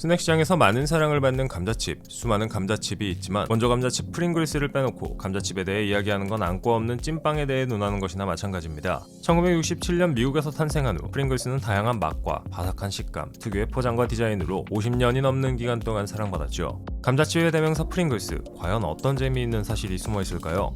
스낵 시장에서 많은 사랑을 받는 감자칩, 수많은 감자칩이 있지만 먼저 감자칩 프링글스를 빼놓고 감자칩에 대해 이야기하는 건 안고 없는 찐빵에 대해 논하는 것이나 마찬가지입니다. 1967년 미국에서 탄생한 후 프링글스는 다양한 맛과 바삭한 식감, 특유의 포장과 디자인으로 50년이 넘는 기간 동안 사랑받았죠. 감자칩의 대명사 프링글스, 과연 어떤 재미있는 사실이 숨어 있을까요?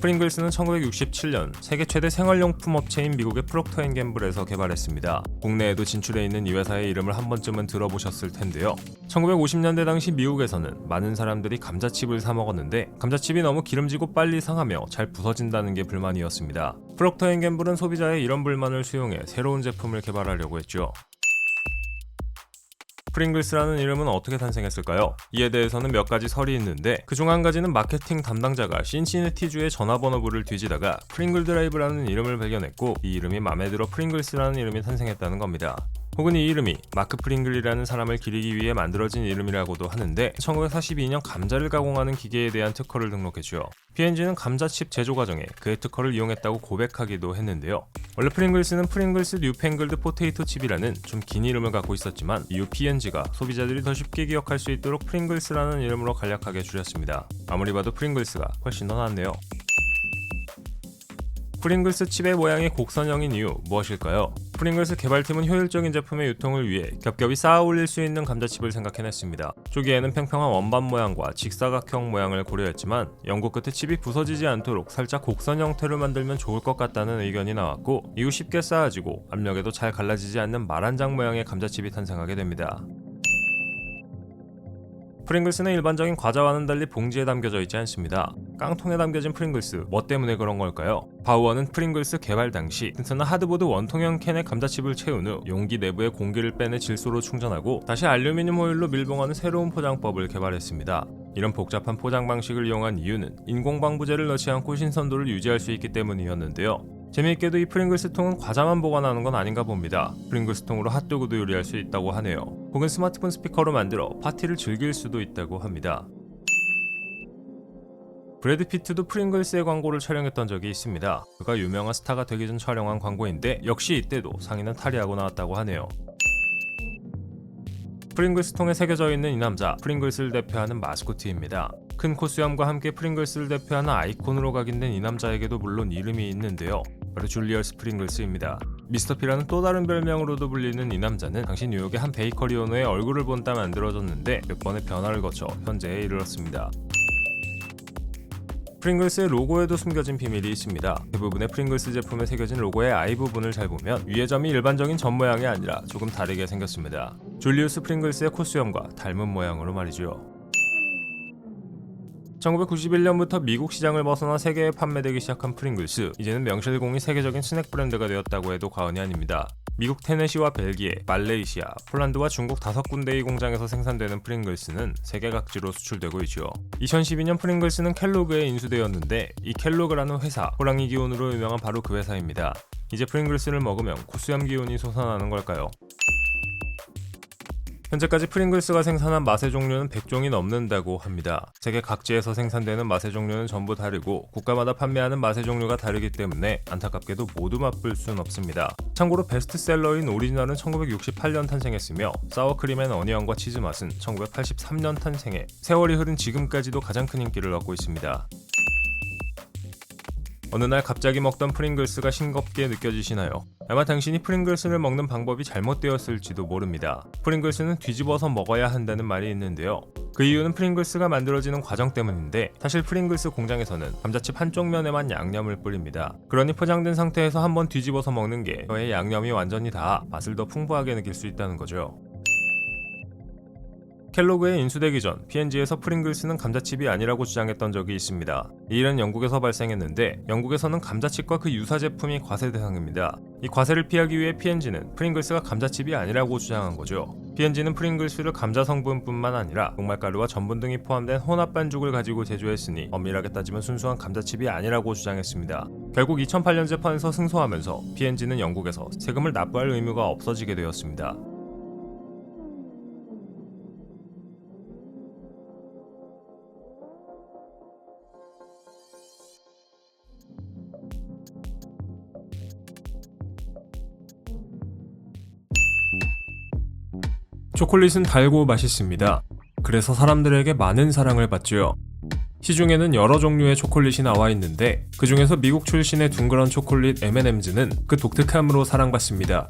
프링글스는 1967년 세계 최대 생활용품 업체인 미국의 프록터앤갬블에서 개발했습니다. 국내에도 진출해 있는 이 회사의 이름을 한 번쯤은 들어보셨을 텐데요. 1950년대 당시 미국에서는 많은 사람들이 감자칩을 사 먹었는데 감자칩이 너무 기름지고 빨리 상하며 잘 부서진다는 게 불만이었습니다. 프록터앤갬블은 소비자의 이런 불만을 수용해 새로운 제품을 개발하려고 했죠. 프링글스라는 이름은 어떻게 탄생했을까요? 이에 대해서는 몇 가지 설이 있는데 그중 한 가지는 마케팅 담당자가 신시내티주의 전화번호부를 뒤지다가 프링글 드라이브라는 이름을 발견했고 이 이름이 마음에 들어 프링글스라는 이름이 탄생했다는 겁니다. 혹은 이 이름이 마크 프링글이라는 사람을 기리기 위해 만들어진 이름이라고도 하는데 1942년 감자를 가공하는 기계에 대한 특허를 등록했죠. P&G는 감자칩 제조 과정에 그의 특허를 이용했다고 고백하기도 했는데요. 원래 프링글스는 프링글스 뉴팽글드 포테이토 칩이라는 좀 긴 이름을 갖고 있었지만 이후 P&G가 소비자들이 더 쉽게 기억할 수 있도록 프링글스라는 이름으로 간략하게 줄였습니다. 아무리 봐도 프링글스가 훨씬 더 낫네요. 프링글스 칩의 모양이 곡선형인 이유 무엇일까요? 프링글스 개발팀은 효율적인 제품의 유통을 위해 겹겹이 쌓아 올릴 수 있는 감자칩을 생각해냈습니다. 초기에는 평평한 원반 모양과 직사각형 모양을 고려했지만 연구 끝에 칩이 부서지지 않도록 살짝 곡선 형태로 만들면 좋을 것 같다는 의견이 나왔고 이후 쉽게 쌓아지고 압력에도 잘 갈라지지 않는 말한장 모양의 감자칩이 탄생하게 됩니다. 프링글스는 일반적인 과자와는 달리 봉지에 담겨져 있지 않습니다. 깡통에 담겨진 프링글스, 뭐 때문에 그런 걸까요? 바우어는 프링글스 개발 당시 튼튼한 하드보드 원통형 캔에 감자칩을 채운 후 용기 내부의 공기를 빼내 질소로 충전하고 다시 알루미늄 호일로 밀봉하는 새로운 포장법을 개발했습니다. 이런 복잡한 포장 방식을 이용한 이유는 인공 방부제를 넣지 않고 신선도를 유지할 수 있기 때문이었는데요. 재미있게도 이 프링글스 통은 과자만 보관하는 건 아닌가 봅니다. 프링글스 통으로 핫도그도 요리할 수 있다고 하네요. 혹은 스마트폰 스피커로 만들어 파티를 즐길 수도 있다고 합니다. 브래드 피트도 프링글스의 광고를 촬영했던 적이 있습니다. 그가 유명한 스타가 되기 전 촬영한 광고인데 역시 이때도 상의는 탈의하고 나왔다고 하네요. 프링글스 통에 새겨져 있는 이 남자, 프링글스를 대표하는 마스코트입니다. 큰 코수염과 함께 프링글스를 대표하는 아이콘으로 각인된 이 남자에게도 물론 이름이 있는데요. 바로 줄리어스 프링글스입니다. 미스터 피라는 또 다른 별명으로도 불리는 이 남자는 당시 뉴욕의 한 베이커리 오너의 얼굴을 본따 만들어졌는데 몇 번의 변화를 거쳐 현재에 이르렀습니다. 프링글스의 로고에도 숨겨진 비밀이 있습니다. 대부분의 프링글스 제품에 새겨진 로고의 I 부분을 잘 보면 위의 점이 일반적인 점 모양이 아니라 조금 다르게 생겼습니다. 줄리우스 프링글스의 코수염과 닮은 모양으로 말이죠. 1991년부터 미국 시장을 벗어나 세계에 판매되기 시작한 프링글스, 이제는 명실공히 세계적인 스낵 브랜드가 되었다고 해도 과언이 아닙니다. 미국 테네시와 벨기에, 말레이시아, 폴란드와 중국 다섯 군데의 공장에서 생산되는 프링글스는 세계 각지로 수출되고 있죠. 2012년 프링글스는 켈로그에 인수되었는데 이 켈로그라는 회사, 호랑이 기운으로 유명한 바로 그 회사입니다. 이제 프링글스를 먹으면 코수염 기운이 솟아나는 걸까요? 현재까지 프링글스가 생산한 맛의 종류는 100종이 넘는다고 합니다. 세계 각지에서 생산되는 맛의 종류는 전부 다르고 국가마다 판매하는 맛의 종류가 다르기 때문에 안타깝게도 모두 맛볼 순 없습니다. 참고로 베스트셀러인 오리지널은 1968년 탄생했으며 사워크림 앤 어니언과 치즈 맛은 1983년 탄생해 세월이 흐른 지금까지도 가장 큰 인기를 얻고 있습니다. 어느 날 갑자기 먹던 프링글스가 싱겁게 느껴지시나요? 아마 당신이 프링글스를 먹는 방법이 잘못되었을지도 모릅니다. 프링글스는 뒤집어서 먹어야 한다는 말이 있는데요. 그 이유는 프링글스가 만들어지는 과정 때문인데 사실 프링글스 공장에서는 감자칩 한쪽 면에만 양념을 뿌립니다. 그러니 포장된 상태에서 한번 뒤집어서 먹는 게 저의 양념이 완전히 다 맛을 더 풍부하게 느낄 수 있다는 거죠. 켈로그에 인수되기 전 P&G에서 프링글스는 감자칩이 아니라고 주장했던 적이 있습니다. 이 일은 영국에서 발생했는데 영국에서는 감자칩과 그 유사 제품이 과세 대상입니다. 이 과세를 피하기 위해 P&G는 프링글스가 감자칩이 아니라고 주장한 거죠. P&G는 프링글스를 감자 성분뿐만 아니라 녹말가루와 전분 등이 포함된 혼합 반죽을 가지고 제조했으니 엄밀하게 따지면 순수한 감자칩이 아니라고 주장했습니다. 결국 2008년 재판에서 승소하면서 P&G는 영국에서 세금을 납부할 의무가 없어지게 되었습니다. 초콜릿은 달고 맛있습니다. 그래서 사람들에게 많은 사랑을 받죠. 시중에는 여러 종류의 초콜릿이 나와 있는데 그 중에서 미국 출신의 둥그런 초콜릿 M&Ms는 그 독특함으로 사랑받습니다.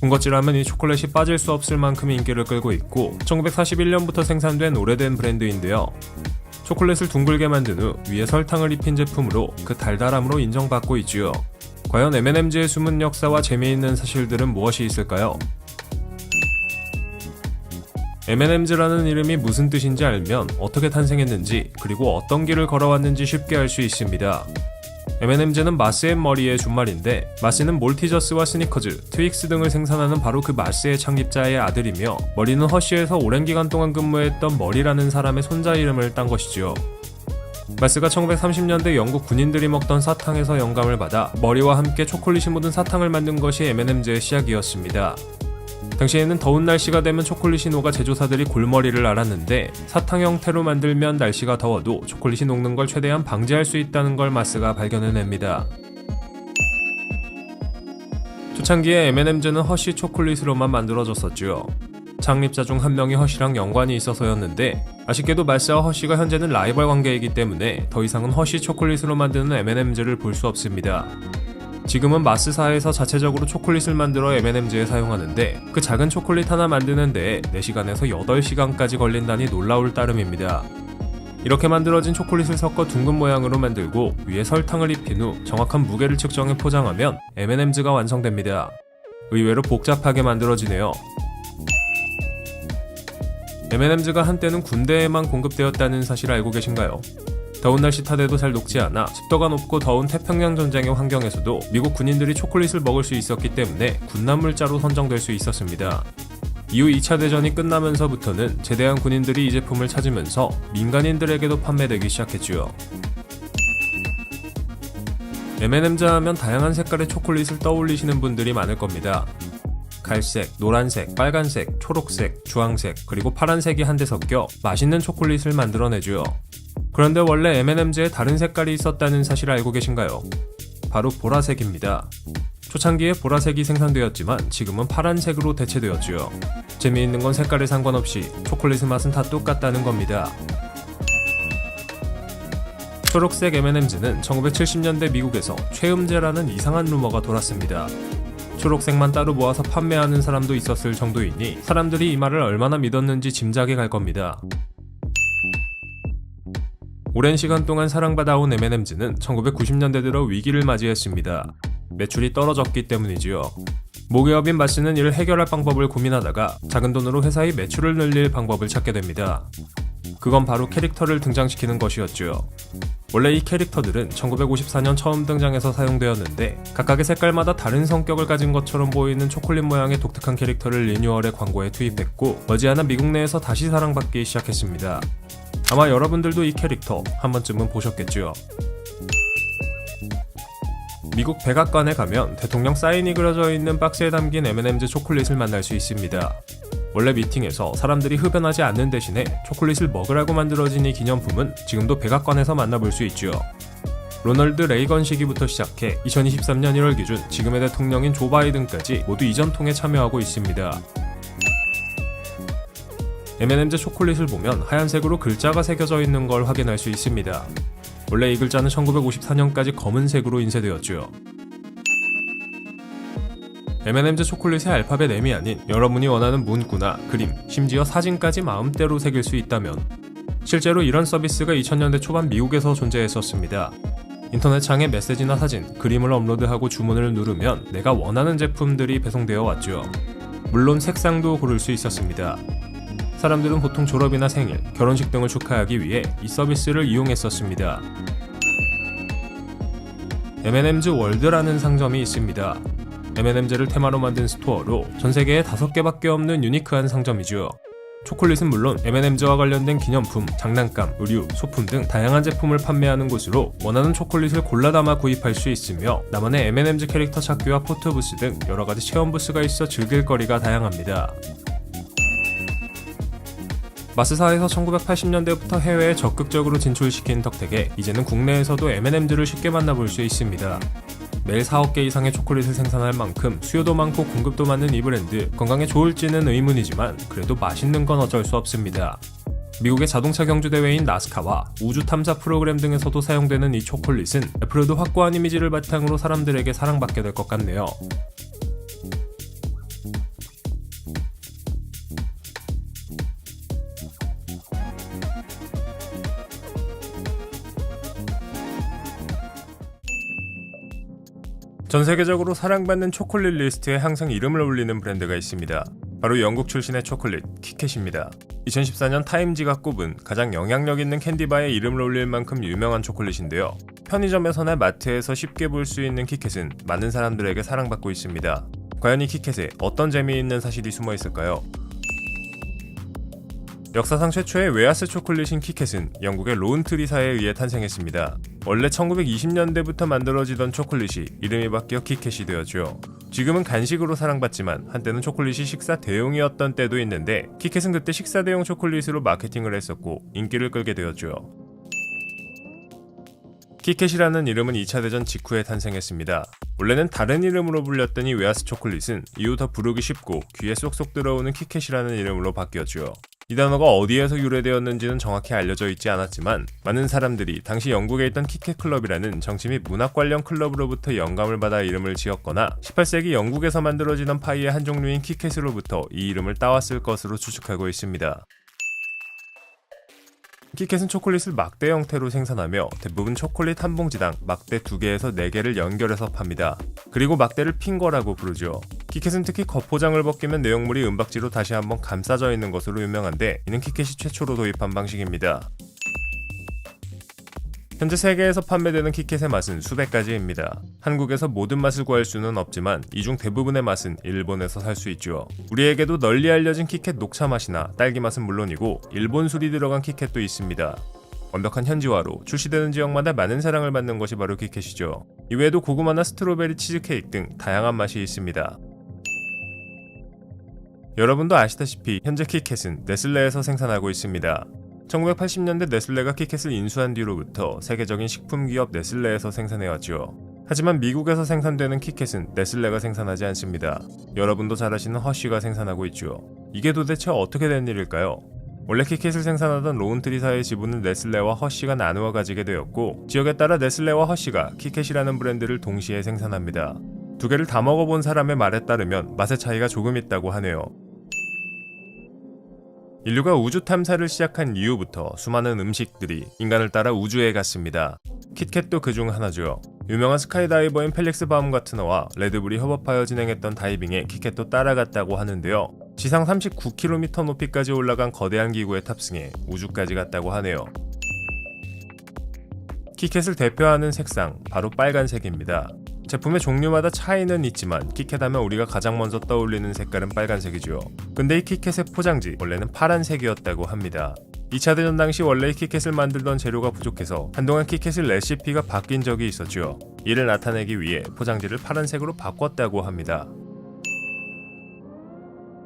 군것질하면 이 초콜릿이 빠질 수 없을 만큼 인기를 끌고 있고 1941년부터 생산된 오래된 브랜드인데요. 초콜릿을 둥글게 만든 후 위에 설탕을 입힌 제품으로 그 달달함으로 인정받고 있지요. 과연 M&Ms의 숨은 역사와 재미있는 사실들은 무엇이 있을까요? M&Ms라는 이름이 무슨 뜻인지 알면 어떻게 탄생했는지 그리고 어떤 길을 걸어왔는지 쉽게 알 수 있습니다. M&Ms는 마스의 머리의 준말인데 마스는 몰티저스와 스니커즈, 트윅스 등을 생산하는 바로 그 마스의 창립자의 아들이며 머리는 허쉬에서 오랜 기간 동안 근무했던 머리라는 사람의 손자 이름을 딴 것이지요. 마스가 1930년대 영국 군인들이 먹던 사탕에서 영감을 받아 머리와 함께 초콜릿이 묻은 사탕을 만든 것이 M&Ms의 시작이었습니다. 당시에는 더운 날씨가 되면 초콜릿이 녹아 제조사들이 골머리를 앓았는데 사탕 형태로 만들면 날씨가 더워도 초콜릿이 녹는 걸 최대한 방지할 수 있다는 걸 마스가 발견해냅니다. 초창기에 M&Ms는 허쉬 초콜릿으로만 만들어졌었죠. 창립자 중 한 명이 허쉬랑 연관이 있어서였는데 아쉽게도 마스와 허쉬가 현재는 라이벌 관계이기 때문에 더 이상은 허쉬 초콜릿으로 만드는 M&Ms를 볼 수 없습니다. 지금은 마스사에서 자체적으로 초콜릿을 만들어 M&Ms에 사용하는데 그 작은 초콜릿 하나 만드는 데에 4시간에서 8시간까지 걸린다니 놀라울 따름입니다. 이렇게 만들어진 초콜릿을 섞어 둥근 모양으로 만들고 위에 설탕을 입힌 후 정확한 무게를 측정해 포장하면 M&Ms가 완성됩니다. 의외로 복잡하게 만들어지네요. M&Ms가 한때는 군대에만 공급되었다는 사실 알고 계신가요? 더운 날씨 탓에도 잘 녹지 않아 습도가 높고 더운 태평양 전쟁의 환경에서도 미국 군인들이 초콜릿을 먹을 수 있었기 때문에 군남물자로 선정될 수 있었습니다. 이후 2차 대전이 끝나면서부터는 제대한 군인들이 이 제품을 찾으면서 민간인들에게도 판매되기 시작했지요. M&M's 하면 다양한 색깔의 초콜릿을 떠올리시는 분들이 많을 겁니다. 갈색, 노란색, 빨간색, 초록색, 주황색, 그리고 파란색이 한데 섞여 맛있는 초콜릿을 만들어내죠. 그런데 원래 M&Ms에 다른 색깔이 있었다는 사실 알고 계신가요? 바로 보라색입니다. 초창기에 보라색이 생산되었지만 지금은 파란색으로 대체되었지요. 재미있는 건 색깔에 상관없이 초콜릿의 맛은 다 똑같다는 겁니다. 초록색 M&Ms는 1970년대 미국에서 최음제라는 이상한 루머가 돌았습니다. 초록색만 따로 모아서 판매하는 사람도 있었을 정도이니 사람들이 이 말을 얼마나 믿었는지 짐작해 갈 겁니다. 오랜 시간 동안 사랑받아온 M&Ms는 1990년대 들어 위기를 맞이했습니다. 매출이 떨어졌기 때문이지요. 모기업인 마스는 이를 해결할 방법을 고민하다가 작은 돈으로 회사의 매출을 늘릴 방법을 찾게 됩니다. 그건 바로 캐릭터를 등장시키는 것이었죠. 원래 이 캐릭터들은 1954년 처음 등장해서 사용되었는데 각각의 색깔마다 다른 성격을 가진 것처럼 보이는 초콜릿 모양의 독특한 캐릭터를 리뉴얼의 광고에 투입했고 머지않아 미국 내에서 다시 사랑받기 시작했습니다. 아마 여러분들도 이 캐릭터 한 번쯤은 보셨겠죠. 미국 백악관에 가면 대통령 사인이 그려져 있는 박스에 담긴 M&M's 초콜릿을 만날 수 있습니다. 원래 미팅에서 사람들이 흡연하지 않는 대신에 초콜릿을 먹으라고 만들어진 이 기념품은 지금도 백악관에서 만나볼 수 있죠. 로널드 레이건 시기부터 시작해 2023년 1월 기준 지금의 대통령인 조 바이든까지 모두 이 전통에 참여하고 있습니다. M&M's 초콜릿을 보면 하얀색으로 글자가 새겨져 있는 걸 확인할 수 있습니다. 원래 이 글자는 1954년까지 검은색으로 인쇄되었죠. M&M's 초콜릿의 알파벳 M이 아닌 여러분이 원하는 문구나 그림, 심지어 사진까지 마음대로 새길 수 있다면 실제로 이런 서비스가 2000년대 초반 미국에서 존재했었습니다. 인터넷 창에 메시지나 사진, 그림을 업로드하고 주문을 누르면 내가 원하는 제품들이 배송되어 왔죠. 물론 색상도 고를 수 있었습니다. 사람들은 보통 졸업이나 생일, 결혼식 등을 축하하기 위해 이 서비스를 이용했었습니다. M&M's 월드라는 상점이 있습니다. M&M's를 테마로 만든 스토어로 전 세계에 5개밖에 없는 유니크한 상점이죠. 초콜릿은 물론 M&M's와 관련된 기념품, 장난감, 의류, 소품 등 다양한 제품을 판매하는 곳으로 원하는 초콜릿을 골라 담아 구입할 수 있으며 나만의 M&M's 캐릭터 찾기와 포토 부스 등 여러 가지 체험 부스가 있어 즐길 거리가 다양합니다. 마스사에서 1980년대부터 해외에 적극적으로 진출시킨 덕택에 이제는 국내에서도 M&M'들을 쉽게 만나볼 수 있습니다. 매일 4억 개 이상의 초콜릿을 생산할 만큼 수요도 많고 공급도 많은 이 브랜드 건강에 좋을지는 의문이지만 그래도 맛있는 건 어쩔 수 없습니다. 미국의 자동차 경주 대회인 나스카와 우주 탐사 프로그램 등에서도 사용되는 이 초콜릿은 앞으로도 확고한 이미지를 바탕으로 사람들에게 사랑받게 될 것 같네요. 전 세계적으로 사랑받는 초콜릿 리스트에 항상 이름을 올리는 브랜드가 있습니다. 바로 영국 출신의 초콜릿 키캣입니다. 2014년 타임지가 꼽은 가장 영향력 있는 캔디바에 이름을 올릴 만큼 유명한 초콜릿인데요. 편의점에서나 마트에서 쉽게 볼 수 있는 키캣은 많은 사람들에게 사랑받고 있습니다. 과연 이 키캣에 어떤 재미있는 사실이 숨어 있을까요? 역사상 최초의 웨하스 초콜릿인 키캣은 영국의 로운트리사에 의해 탄생했습니다. 원래 1920년대부터 만들어지던 초콜릿이 이름이 바뀌어 키캣이 되었죠. 지금은 간식으로 사랑받지만 한때는 초콜릿이 식사 대용이었던 때도 있는데 키캣은 그때 식사 대용 초콜릿으로 마케팅을 했었고 인기를 끌게 되었죠. 키캣이라는 이름은 2차 대전 직후에 탄생했습니다. 원래는 다른 이름으로 불렸던 이 웨하스 초콜릿은 이후 더 부르기 쉽고 귀에 쏙쏙 들어오는 키캣이라는 이름으로 바뀌었죠. 이 단어가 어디에서 유래되었는지는 정확히 알려져 있지 않았지만 많은 사람들이 당시 영국에 있던 키캣 클럽이라는 정치 및 문학 관련 클럽으로부터 영감을 받아 이름을 지었거나 18세기 영국에서 만들어지던 파이의 한 종류인 키캣으로부터 이 이름을 따왔을 것으로 추측하고 있습니다. 키캣은 초콜릿을 막대 형태로 생산하며 대부분 초콜릿 한 봉지당 막대 2개에서 4개를 연결해서 팝니다. 그리고 막대를 핀 거라고 부르죠. 키캣은 특히 겉포장을 벗기면 내용물이 은박지로 다시 한번 감싸져 있는 것으로 유명한데 이는 키캣이 최초로 도입한 방식입니다. 현재 세계에서 판매되는 키캣의 맛은 수백 가지입니다. 한국에서 모든 맛을 구할 수는 없지만 이 중 대부분의 맛은 일본에서 살 수 있죠. 우리에게도 널리 알려진 키캣 녹차 맛이나 딸기 맛은 물론이고 일본 술이 들어간 키캣도 있습니다. 완벽한 현지화로 출시되는 지역마다 많은 사랑을 받는 것이 바로 키캣이죠. 이외에도 고구마나 스트로베리 치즈케이크 등 다양한 맛이 있습니다. 여러분도 아시다시피 현재 키캣은 네슬레에서 생산하고 있습니다. 1980년대 네슬레가 키캣을 인수한 뒤로부터 세계적인 식품 기업 네슬레에서 생산해왔죠. 하지만 미국에서 생산되는 키캣은 네슬레가 생산하지 않습니다. 여러분도 잘 아시는 허쉬가 생산하고 있죠. 이게 도대체 어떻게 된 일일까요? 원래 키캣을 생산하던 로운트리사의 지분은 네슬레와 허쉬가 나누어 가지게 되었고 지역에 따라 네슬레와 허쉬가 키캣이라는 브랜드를 동시에 생산합니다. 두 개를 다 먹어본 사람의 말에 따르면 맛의 차이가 조금 있다고 하네요. 인류가 우주 탐사를 시작한 이후부터 수많은 음식들이 인간을 따라 우주에 갔습니다. 킷캣도 그중 하나죠. 유명한 스카이다이버인 펠릭스 바움가트너와 레드불이 협업하여 진행했던 다이빙에 kit캣도 따라갔다고 하는데요. 지상 39km 높이까지 올라간 거대한 기구에 탑승해 우주까지 갔다고 하네요. 키캣을 대표하는 색상 바로 빨간색입니다. 제품의 종류마다 차이는 있지만 키캣하면 우리가 가장 먼저 떠올리는 색깔은 빨간색이죠. 근데 이 키캣의 포장지 원래는 파란색이었다고 합니다. 2차 대전 당시 원래 이 키캣을 만들던 재료가 부족해서 한동안 키캣의 레시피가 바뀐 적이 있었죠. 이를 나타내기 위해 포장지를 파란색으로 바꿨다고 합니다.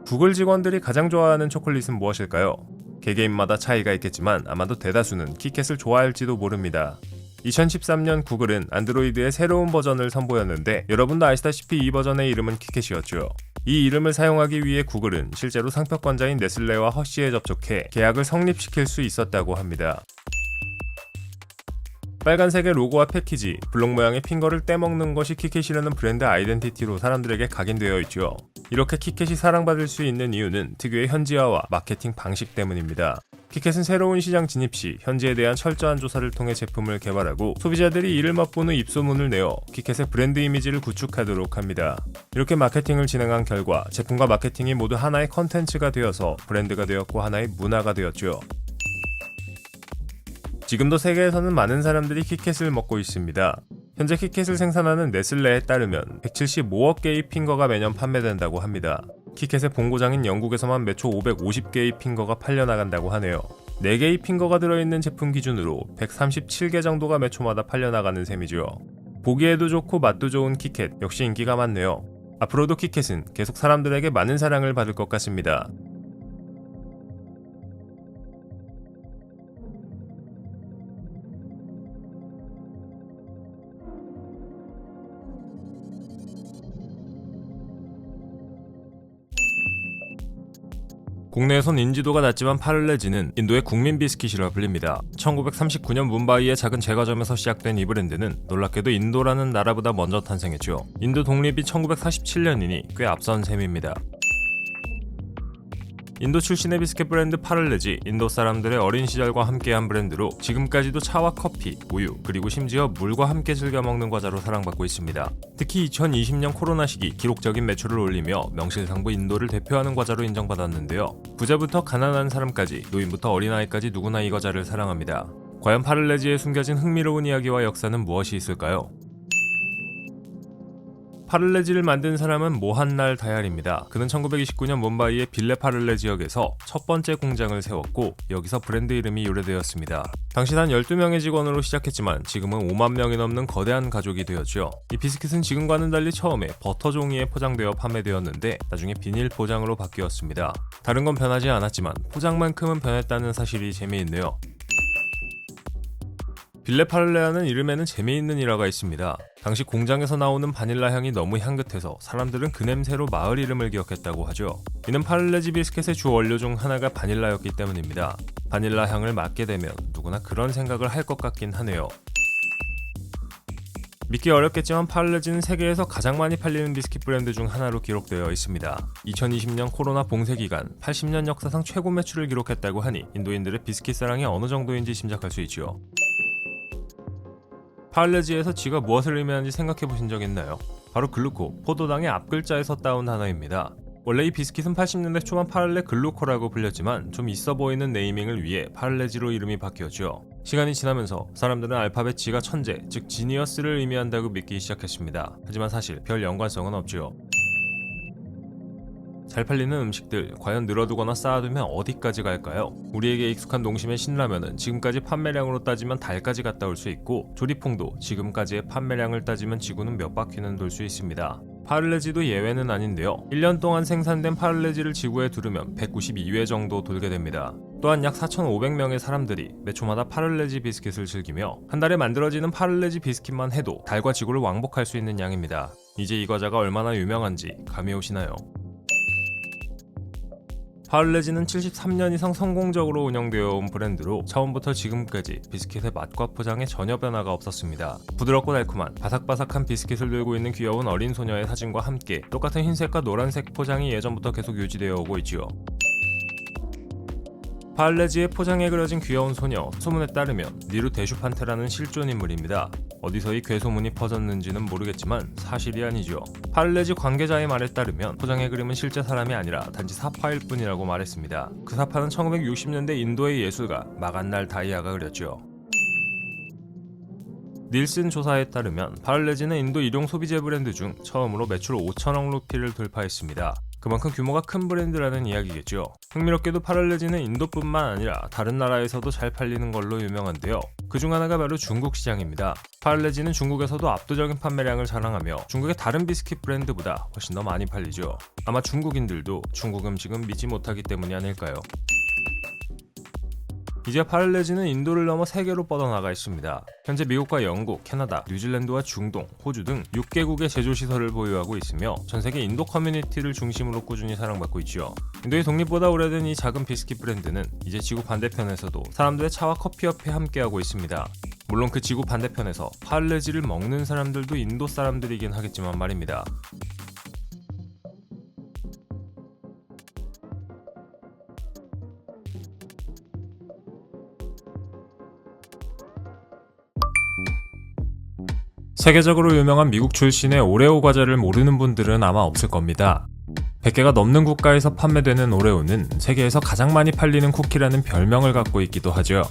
구글 직원들이 가장 좋아하는 초콜릿은 무엇일까요? 개개인마다 차이가 있겠지만 아마도 대다수는 키캣을 좋아할지도 모릅니다. 2013년 구글은 안드로이드의 새로운 버전을 선보였는데 여러분도 아시다시피 이 버전의 이름은 키캣이었죠. 이 이름을 사용하기 위해 구글은 실제로 상표권자인 네슬레와 허쉬에 접촉해 계약을 성립시킬 수 있었다고 합니다. 빨간색의 로고와 패키지, 블록 모양의 핑거를 떼먹는 것이 키캣이라는 브랜드 아이덴티티로 사람들에게 각인되어 있죠. 이렇게 키캣이 사랑받을 수 있는 이유는 특유의 현지화와 마케팅 방식 때문입니다. 키캣은 새로운 시장 진입 시 현지에 대한 철저한 조사를 통해 제품을 개발하고 소비자들이 이를 맛보는 입소문을 내어 키캣의 브랜드 이미지를 구축하도록 합니다. 이렇게 마케팅을 진행한 결과 제품과 마케팅이 모두 하나의 컨텐츠가 되어서 브랜드가 되었고 하나의 문화가 되었죠. 지금도 세계에서는 많은 사람들이 키캣을 먹고 있습니다. 현재 키캣을 생산하는 네슬레에 따르면 175억 개의 핑거가 매년 판매된다고 합니다. 키캣의 본고장인 영국에서만 매초 550개의 핑거가 팔려나간다고 하네요. 4개의 핑거가 들어있는 제품 기준으로 137개 정도가 매초마다 팔려나가는 셈이죠. 보기에도 좋고 맛도 좋은 키캣 역시 인기가 많네요. 앞으로도 키캣은 계속 사람들에게 많은 사랑을 받을 것 같습니다. 국내에선 인지도가 낮지만 파를레지는 인도의 국민 비스킷이라 불립니다. 1939년 문바이의 작은 제과점에서 시작된 이 브랜드는 놀랍게도 인도라는 나라보다 먼저 탄생했죠. 인도 독립이 1947년이니 꽤 앞선 셈입니다. 인도 출신의 비스켓 브랜드 파를레지, 인도 사람들의 어린 시절과 함께한 브랜드로 지금까지도 차와 커피, 우유, 그리고 심지어 물과 함께 즐겨 먹는 과자로 사랑받고 있습니다. 특히 2020년 코로나 시기 기록적인 매출을 올리며 명실상부 인도를 대표하는 과자로 인정받았는데요. 부자부터 가난한 사람까지, 노인부터 어린아이까지 누구나 이 과자를 사랑합니다. 과연 파를레지에 숨겨진 흥미로운 이야기와 역사는 무엇이 있을까요? 파를레지를 만든 사람은 모한날 다얄입니다. 그는 1929년 몬바이의 빌레 파를레 지역에서 첫 번째 공장을 세웠고 여기서 브랜드 이름이 유래되었습니다. 당시 단 12명의 직원으로 시작했지만 지금은 5만 명이 넘는 거대한 가족이 되었죠. 이 비스킷은 지금과는 달리 처음에 버터 종이에 포장되어 판매되었는데 나중에 비닐 포장으로 바뀌었습니다. 다른 건 변하지 않았지만 포장만큼은 변했다는 사실이 재미있네요. 빌레 파를레라는 이름에는 재미있는 일화가 있습니다. 당시 공장에서 나오는 바닐라 향이 너무 향긋해서 사람들은 그 냄새로 마을 이름을 기억했다고 하죠. 이는 파를레지 비스켓의 주 원료 중 하나가 바닐라였기 때문입니다. 바닐라 향을 맡게 되면 누구나 그런 생각을 할 것 같긴 하네요. 믿기 어렵겠지만 파를레지는 세계에서 가장 많이 팔리는 비스킷 브랜드 중 하나로 기록되어 있습니다. 2020년 코로나 봉쇄 기간 80년 역사상 최고 매출을 기록했다고 하니 인도인들의 비스킷 사랑이 어느 정도인지 짐작할 수 있죠. 파를레지에서 지가 무엇을 의미하는지 생각해 보신 적 있나요? 바로 글루코, 포도당의 앞글자에서 따온 단어입니다. 원래 이 비스킷은 80년대 초반 파를레 글루코라고 불렸지만 좀 있어 보이는 네이밍을 위해 파를레지로 이름이 바뀌었죠. 시간이 지나면서 사람들은 알파벳 G가 천재, 즉 지니어스를 의미한다고 믿기 시작했습니다. 하지만 사실 별 연관성은 없죠. 잘 팔리는 음식들 과연 늘어두거나 쌓아두면 어디까지 갈까요? 우리에게 익숙한 농심의 신라면은 지금까지 판매량으로 따지면 달까지 갔다 올 수 있고 조리퐁도 지금까지의 판매량을 따지면 지구는 몇 바퀴는 돌 수 있습니다. 파를레지도 예외는 아닌데요. 1년 동안 생산된 파를레지를 지구에 두르면 192회 정도 돌게 됩니다. 또한 약 4,500명의 사람들이 매 초마다 파를레지 비스킷을 즐기며 한 달에 만들어지는 파를레지 비스킷만 해도 달과 지구를 왕복할 수 있는 양입니다. 이제 이 과자가 얼마나 유명한지 감이 오시나요? 파를레지는 73년 이상 성공적으로 운영되어 온 브랜드로 처음부터 지금까지 비스킷의 맛과 포장에 전혀 변화가 없었습니다. 부드럽고 달콤한 바삭바삭한 비스킷을 들고 있는 귀여운 어린 소녀의 사진과 함께 똑같은 흰색과 노란색 포장이 예전부터 계속 유지되어 오고 있지요. 파를레지의 포장에 그려진 귀여운 소녀, 소문에 따르면 니루 대슈판테라는 실존 인물입니다. 어디서 이 괴소문이 퍼졌는지는 모르겠지만 사실이 아니죠. 파를레지 관계자의 말에 따르면 포장의 그림은 실제 사람이 아니라 단지 사파일 뿐이라고 말했습니다. 그 사파는 1960년대 인도의 예술가 마간날 다이아가 그렸죠. 닐슨 조사에 따르면 파를레지는 인도 일용 소비재 브랜드 중 처음으로 매출 5천억 루피를 돌파했습니다. 그만큼 규모가 큰 브랜드라는 이야기겠죠. 흥미롭게도 파를레지는 인도뿐만 아니라 다른 나라에서도 잘 팔리는 걸로 유명한데요. 그중 하나가 바로 중국 시장입니다. 파를레지는 중국에서도 압도적인 판매량을 자랑하며 중국의 다른 비스킷 브랜드보다 훨씬 더 많이 팔리죠. 아마 중국인들도 중국 음식은 믿지 못하기 때문이 아닐까요? 이제 파를레지는 인도를 넘어 세계로 뻗어나가 있습니다. 현재 미국과 영국, 캐나다, 뉴질랜드와 중동, 호주 등 6개국의 제조시설을 보유하고 있으며 전 세계 인도 커뮤니티를 중심으로 꾸준히 사랑받고 있죠. 인도의 독립보다 오래된 이 작은 비스킷 브랜드는 이제 지구 반대편에서도 사람들의 차와 커피 옆에 함께하고 있습니다. 물론 그 지구 반대편에서 파를레지를 먹는 사람들도 인도 사람들이긴 하겠지만 말입니다. 세계적으로 유명한 미국 출신의 오레오 과자를 모르는 분들은 아마 없을 겁니다. 100개가 넘는 국가에서 판매되는 오레오는 세계에서 가장 많이 팔리는 쿠키라는 별명을 갖고 있기도 하죠.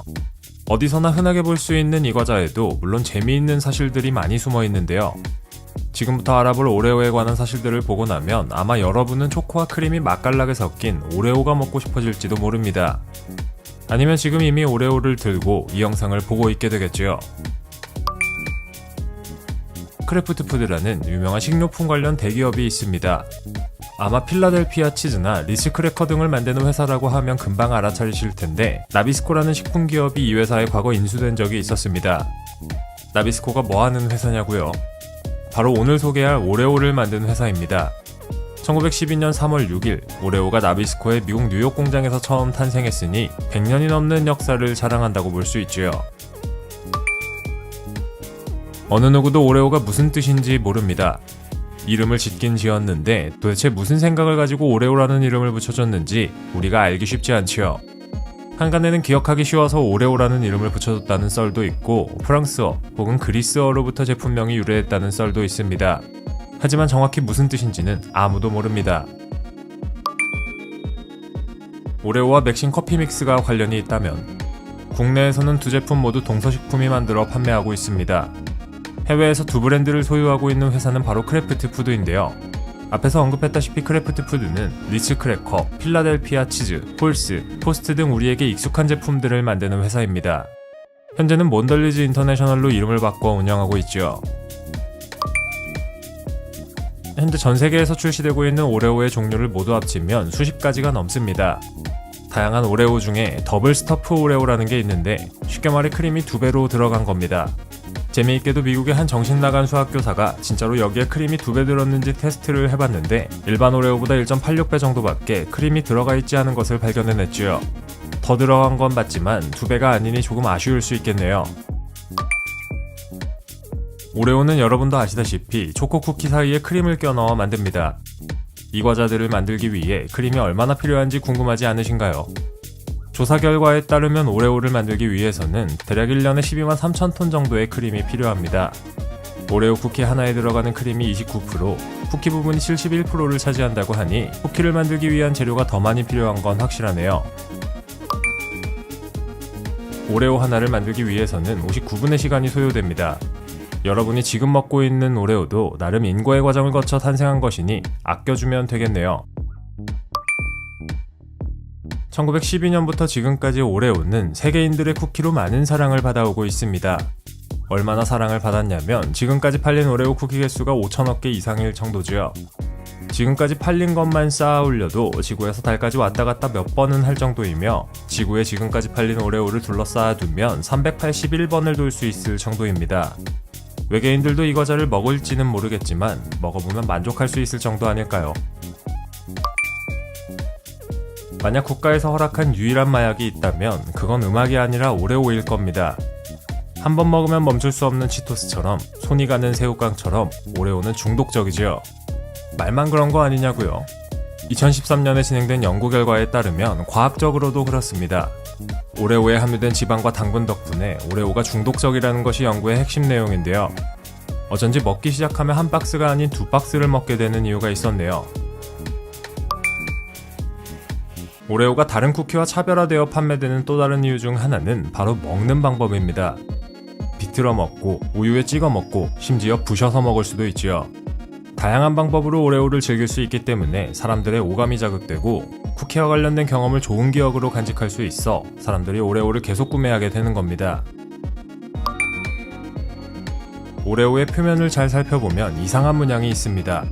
어디서나 흔하게 볼 수 있는 이 과자에도 물론 재미있는 사실들이 많이 숨어 있는데요. 지금부터 알아볼 오레오에 관한 사실들을 보고 나면 아마 여러분은 초코와 크림이 맛깔나게 섞인 오레오가 먹고 싶어질지도 모릅니다. 아니면 지금 이미 오레오를 들고 이 영상을 보고 있게 되겠죠. 크래프트 푸드라는 유명한 식료품 관련 대기업이 있습니다. 아마 필라델피아 치즈나 리스 크래커 등을 만드는 회사라고 하면 금방 알아차리실 텐데 나비스코라는 식품 기업이 이 회사에 과거 인수된 적이 있었습니다. 나비스코가 뭐 하는 회사냐고요? 바로 오늘 소개할 오레오를 만드는 회사입니다. 1912년 3월 6일 오레오가 나비스코의 미국 뉴욕 공장에서 처음 탄생했으니 100년이 넘는 역사를 자랑한다고 볼 수 있지요. 어느 누구도 오레오가 무슨 뜻인지 모릅니다. 이름을 짓긴 지었는데 도대체 무슨 생각을 가지고 오레오라는 이름을 붙여줬는지 우리가 알기 쉽지 않지요. 한간에는 기억하기 쉬워서 오레오라는 이름을 붙여줬다는 썰도 있고 프랑스어 혹은 그리스어로부터 제품명이 유래했다는 썰도 있습니다. 하지만 정확히 무슨 뜻인지는 아무도 모릅니다. 오레오와 맥신 커피 믹스가 관련이 있다면 국내에서는 두 제품 모두 동서식품이 만들어 판매하고 있습니다. 해외에서 두 브랜드를 소유하고 있는 회사는 바로 크래프트 푸드인데요. 앞에서 언급했다시피 크래프트 푸드는 리츠 크래커, 필라델피아 치즈, 폴스, 포스트 등 우리에게 익숙한 제품들을 만드는 회사입니다. 현재는 몬덜리즈 인터내셔널로 이름을 바꿔 운영하고 있죠. 현재 전 세계에서 출시되고 있는 오레오의 종류를 모두 합치면 수십 가지가 넘습니다. 다양한 오레오 중에 더블 스터프 오레오라는 게 있는데 쉽게 말해 크림이 두 배로 들어간 겁니다. 재미있게도 미국의 한 정신 나간 수학교사가 진짜로 여기에 크림이 두 배 들었는지 테스트를 해봤는데 일반 오레오보다 1.86배 정도밖에 크림이 들어가 있지 않은 것을 발견해냈지요. 더 들어간 건 맞지만 두 배가 아니니 조금 아쉬울 수 있겠네요. 오레오는 여러분도 아시다시피 초코 쿠키 사이에 크림을 껴넣어 만듭니다. 이 과자들을 만들기 위해 크림이 얼마나 필요한지 궁금하지 않으신가요? 조사 결과에 따르면 오레오를 만들기 위해서는 대략 1년에 12만 3천 톤 정도의 크림이 필요합니다. 오레오 쿠키 하나에 들어가는 크림이 29%, 쿠키 부분이 71%를 차지한다고 하니 쿠키를 만들기 위한 재료가 더 많이 필요한 건 확실하네요. 오레오 하나를 만들기 위해서는 59분의 시간이 소요됩니다. 여러분이 지금 먹고 있는 오레오도 나름 인고의 과정을 거쳐 탄생한 것이니 아껴주면 되겠네요. 1912년부터 지금까지 오레오는 세계인들의 쿠키로 많은 사랑을 받아오고 있습니다. 얼마나 사랑을 받았냐면 지금까지 팔린 오레오 쿠키 개수가 5천억 개 이상일 정도지요. 지금까지 팔린 것만 쌓아 올려도 지구에서 달까지 왔다 갔다 몇 번은 할 정도이며 지구에 지금까지 팔린 오레오를 둘러싸아 두면 381번을 돌 수 있을 정도입니다. 외계인들도 이 과자를 먹을지는 모르겠지만 먹어보면 만족할 수 있을 정도 아닐까요? 만약 국가에서 허락한 유일한 마약이 있다면 그건 음악이 아니라 오레오일 겁니다. 한 번 먹으면 멈출 수 없는 치토스처럼 손이 가는 새우깡처럼 오레오는 중독적이지요. 말만 그런 거 아니냐고요. 2013년에 진행된 연구 결과에 따르면 과학적으로도 그렇습니다. 오레오에 함유된 지방과 당분 덕분에 오레오가 중독적이라는 것이 연구의 핵심 내용인데요. 어쩐지 먹기 시작하면 한 박스가 아닌 두 박스를 먹게 되는 이유가 있었네요. 오레오가 다른 쿠키와 차별화되어 판매되는 또 다른 이유 중 하나는 바로 먹는 방법입니다. 비틀어 먹고 우유에 찍어 먹고 심지어 부셔서 먹을 수도 있지요. 다양한 방법으로 오레오를 즐길 수 있기 때문에 사람들의 오감이 자극되고 쿠키와 관련된 경험을 좋은 기억으로 간직할 수 있어 사람들이 오레오를 계속 구매하게 되는 겁니다. 오레오의 표면을 잘 살펴보면 이상한 문양이 있습니다.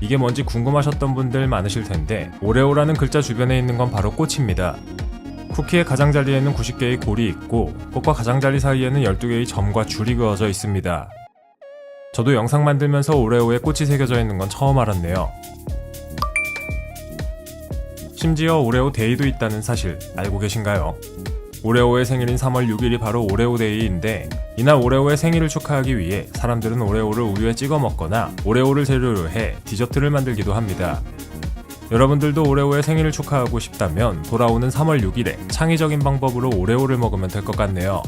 이게 뭔지 궁금하셨던 분들 많으실 텐데 오레오라는 글자 주변에 있는 건 바로 꽃입니다. 쿠키의 가장자리에는 90개의 골이 있고 꽃과 가장자리 사이에는 12개의 점과 줄이 그어져 있습니다. 저도 영상 만들면서 오레오에 꽃이 새겨져 있는 건 처음 알았네요. 심지어 오레오 데이도 있다는 사실 알고 계신가요? 오레오의 생일인 3월 6일이 바로 오레오 데이인데 이날 오레오의 생일을 축하하기 위해 사람들은 오레오를 우유에 찍어 먹거나 오레오를 재료로 해 디저트를 만들기도 합니다. 여러분들도 오레오의 생일을 축하하고 싶다면 돌아오는 3월 6일에 창의적인 방법으로 오레오를 먹으면 될 것 같네요.